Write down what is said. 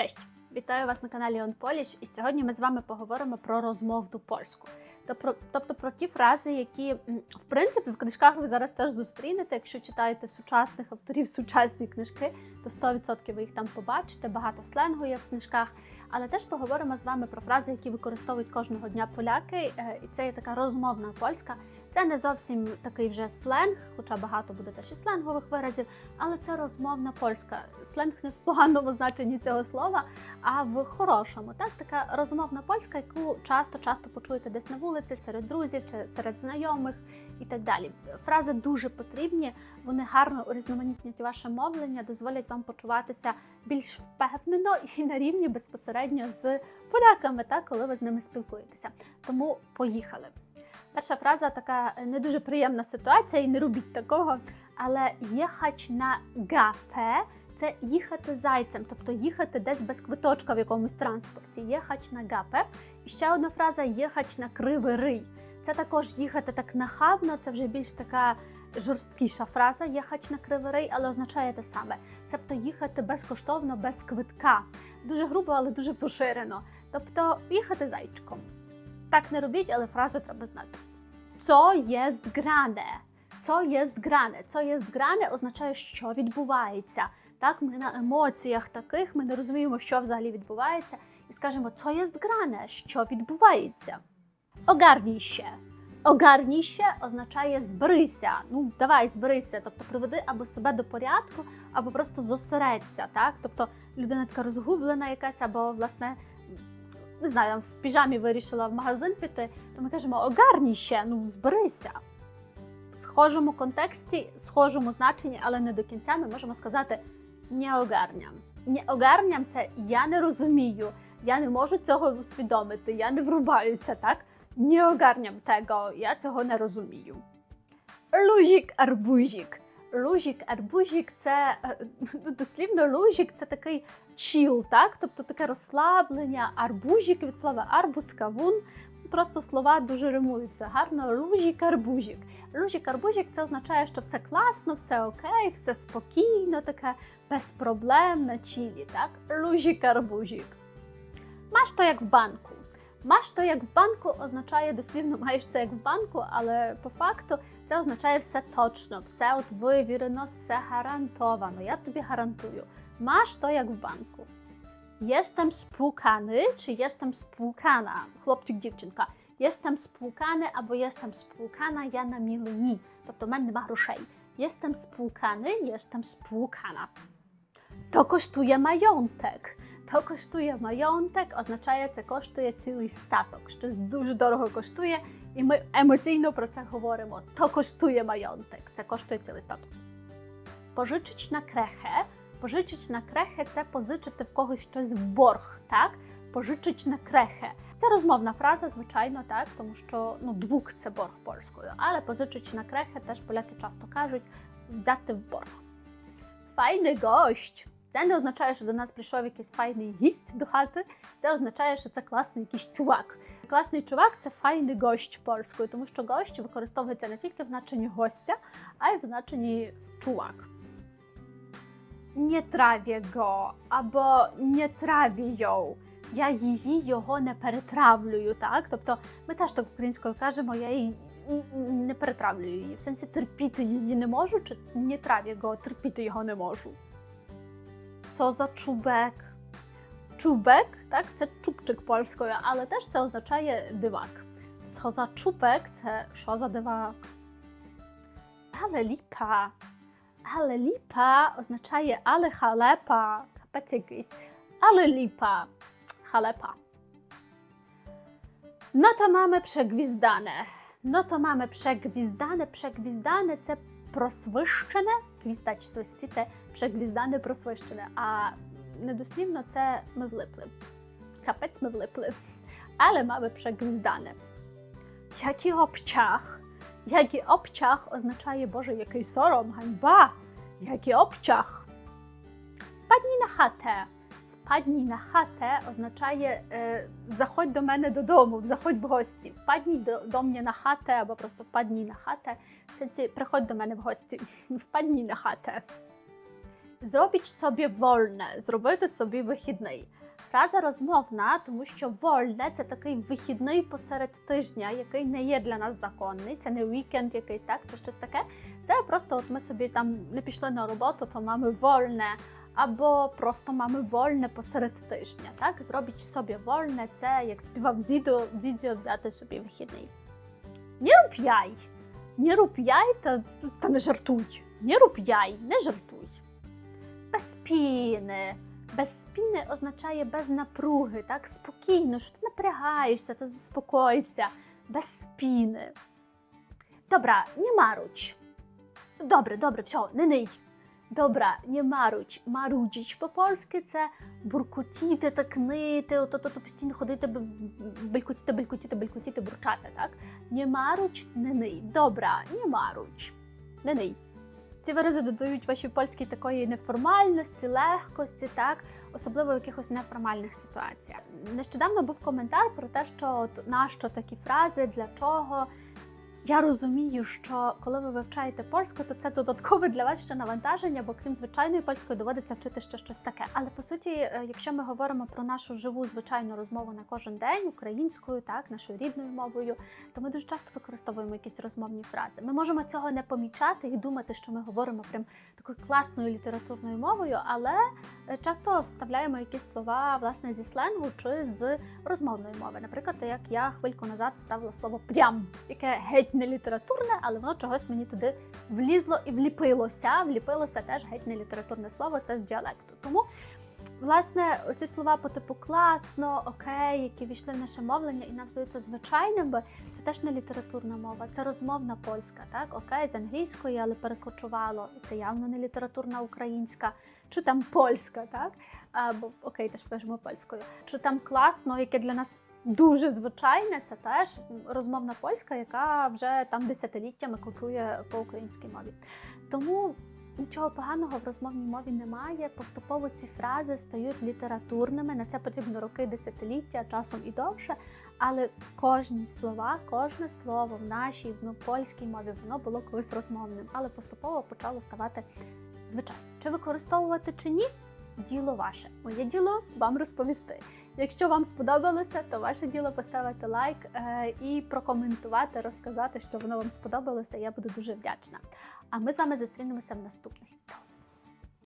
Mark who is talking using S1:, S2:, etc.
S1: Cześć! Вітаю вас на каналі On Polish і сьогодні ми з вами поговоримо про розмовну польську. Тобто, про ті фрази, які в принципі в книжках ви зараз теж зустрінете. Якщо читаєте сучасних авторів сучасні книжки, то 100% ви їх там побачите. Багато сленгу є в книжках. Але теж поговоримо з вами про фрази, які використовують кожного дня поляки. Е, І це є така розмовна польська. Це не зовсім такий вже сленг, хоча багато буде теж і сленгових виразів, але це розмовна польська. Сленг не в поганому значенні цього слова, а в хорошому. Так, така розмовна польська, яку часто часто почуєте десь на вулиці, серед друзів чи серед знайомих і так далі. Фрази дуже потрібні, вони гарно урізноманітнять ваше мовлення, дозволять вам почуватися більш впевнено і на рівні безпосередньо з поляками, так, коли ви з ними спілкуєтеся. Тому поїхали. Перша фраза така е, не дуже приємна ситуація, і не робіть такого. Але їхач на гапе це їхати зайцем, тобто їхати десь без квиточка в якомусь транспорті. Їхач на гапе. І ще одна фраза їхач на кривий рий. Це також їхати так нахабно, це вже більш така жорсткіша фраза їхач на кривий рий, але означає те саме. Себто їхати безкоштовно, без квитка. Дуже грубо, але дуже поширено. Тобто їхати зайчиком. Так не робіть, але фразу треба знати. Co jest grane? Co jest grane? Co jest grane означає, що відбувається. Так, ми на емоціях таких, ми не розуміємо, що взагалі відбувається, і скажемо, co jest grane? Що відбувається? Огарній ще. Огарній ще означає зберися. Ну, давай, зберися. Тобто приведи або себе до порядку, або просто зосередься. Так? Тобто людина така розгублена якась, або, власне, не знаю, в піжамі вирішила в магазин піти, то ми кажемо огарній ще, ну зберися. В схожому контексті, схожому значенні, але не до кінця, ми можемо сказати не огарням. Не огарням це я не розумію, я не можу цього усвідомити, я не врубаюся, так? Не огарням tego, я цього не розумію. Лужік арбузік. Лужік арбузік це дослівно лужік це такий чіл, так? Тобто таке розслаблення, арбузік від слова арбуз, кавун. Просто слова дуже римуються. Гарно лужік арбузік. Лужік арбузік це означає, що все класно, все окей, все спокійно, таке без проблем на чілі. Так? Лужік арбузік. Маш то як в банку. Маш то як в банку означає дослівно маєш це як в банку, але по факту це означає все точно, все от вивірено, все гарантовано. Я тобі гарантую. Masz to jak w banku. Jestem spłukany, czy jestem spłukana? Chłopczyk, dziewczynka. Jestem spłukany albo jestem spłukana, ja na мілені. Тобто в мене нема грошей. Jestem spłukany, jestem spłukana. To kosztuje majątek. To kosztuje majątek, означає, це коштує цілий статок. Щось дуже дорого коштує, і ми емоційно про це говоримо. То коштує majątek. Це коштує цілий статок. Пожичить на крехе Пожичить на крехе це позичити в когось щось в борг, так? Пожичить на крехе. Це розмовна фраза, звичайно, так, тому що ну, двук це борг польською, але позичить на крехе теж поляки часто кажуть взяти в борг. Файний гость. Це не означає, що до нас прийшов якийсь файний гість до хати. Це означає, що це класний якийсь чувак. Класний чувак це файний гость польською, тому що гость використовується не тільки в значенні гостя, а й в значенні чувак nie trawię go, albo nie trawię ją. Я її його не перетравлюю, так? Тобто ми теж так українською кажемо, я її не перетравлюю її. В сенсі терпіти її не можу, чи не траві його, терпіти його не можу. Co за чубек? Чубек, так, це чубчик польською, але теж це означає дивак. Co за чубек це що за дивак? Але ліпа. Ale lipa означає але халепа. Капець якийсь. Але ліпа. Халепа. No to mamy przegwizdane. No to mamy przegwizdane. Przegwizdane це просвищене. Гвіздач свистіте. Przegwizdane, просвищене. А недослівно це ми влипли. Капець ми влипли. Але. Jaki obciach. Jaki obciach означає Боже, який сором, ганьба, який обчах. Впадній на хате. Впадній на хате означає е, заходь до мене додому, заходь в гості. Впадній до, мене на хате або просто впадній на хате. Це ці приходь до мене в гості. Впадній на хате. Зробіть собі вольне, зробити собі вихідний. Фраза розмовна, тому що вольне це такий вихідний посеред тижня, який не є для нас законний. Це не вікенд якийсь, так чи щось таке. Це просто от ми собі там не пішли на роботу, то маємо вольне, або просто маємо вольне посеред тижня. Так, зробіть собі вольне, це як співав дідо, дідьо взяти собі вихідний. Не руп'яй, не руп'яй та, та не жартуй. Не руп'яй, не жартуй. Без піни. Без спіни означає без напруги, так? Спокійно, що ти напрягаєшся, ти заспокойся. Без спіни. Добра, не маруч. Добре, добре, все, не ний. Добра, не маруч. Марудіч по-польськи це буркотіти, так нити, ото то, то постійно ходити, белькотіти, белькотіти, белькотіти, бурчати, так? Не маруч, не ний. Добра, не маруч. Не ний. Ці вирази додають вашій польській такої неформальності, легкості, так, особливо в якихось неформальних ситуаціях. Нещодавно був коментар про те, що от нащо такі фрази, для чого. Я розумію, що коли ви вивчаєте польську, то це додаткове для вас ще навантаження, бо крім звичайної польської доводиться вчити ще щось таке. Але по суті, е, якщо ми говоримо про нашу живу звичайну розмову на кожен день українською, так нашою рідною мовою, то ми дуже часто використовуємо якісь розмовні фрази. Ми можемо цього не помічати і думати, що ми говоримо прям такою класною літературною мовою, але е, часто вставляємо якісь слова власне зі сленгу чи з розмовної мови. Наприклад, як я хвильку назад вставила слово прям, яке геть не літературне, але воно чогось мені туди влізло і вліпилося. Вліпилося теж геть не літературне слово, це з діалекту. Тому. Власне, оці слова по типу класно, окей, які війшли в наше мовлення, і нам здаються звичайними, це теж не літературна мова, це розмовна польська, так? Окей, з англійської, але перекочувало. Це явно не літературна українська, чи там польська, так? Або окей, теж пишемо польською. Чи там класно, яке для нас дуже звичайне, це теж розмовна польська, яка вже там десятиліттями кочує по українській мові. Тому Нічого поганого в розмовній мові немає. Поступово ці фрази стають літературними. На це потрібно роки, десятиліття, часом і довше. Але кожні слова, кожне слово в нашій ну, польській мові воно було колись розмовним, але поступово почало ставати звичайним. Чи використовувати чи ні? Діло ваше. Моє діло вам розповісти. Якщо вам сподобалося, то ваше діло поставити лайк е, і прокоментувати, розказати, що воно вам сподобалося. Я буду дуже вдячна. А ми з вами зустрінемося в наступних відео.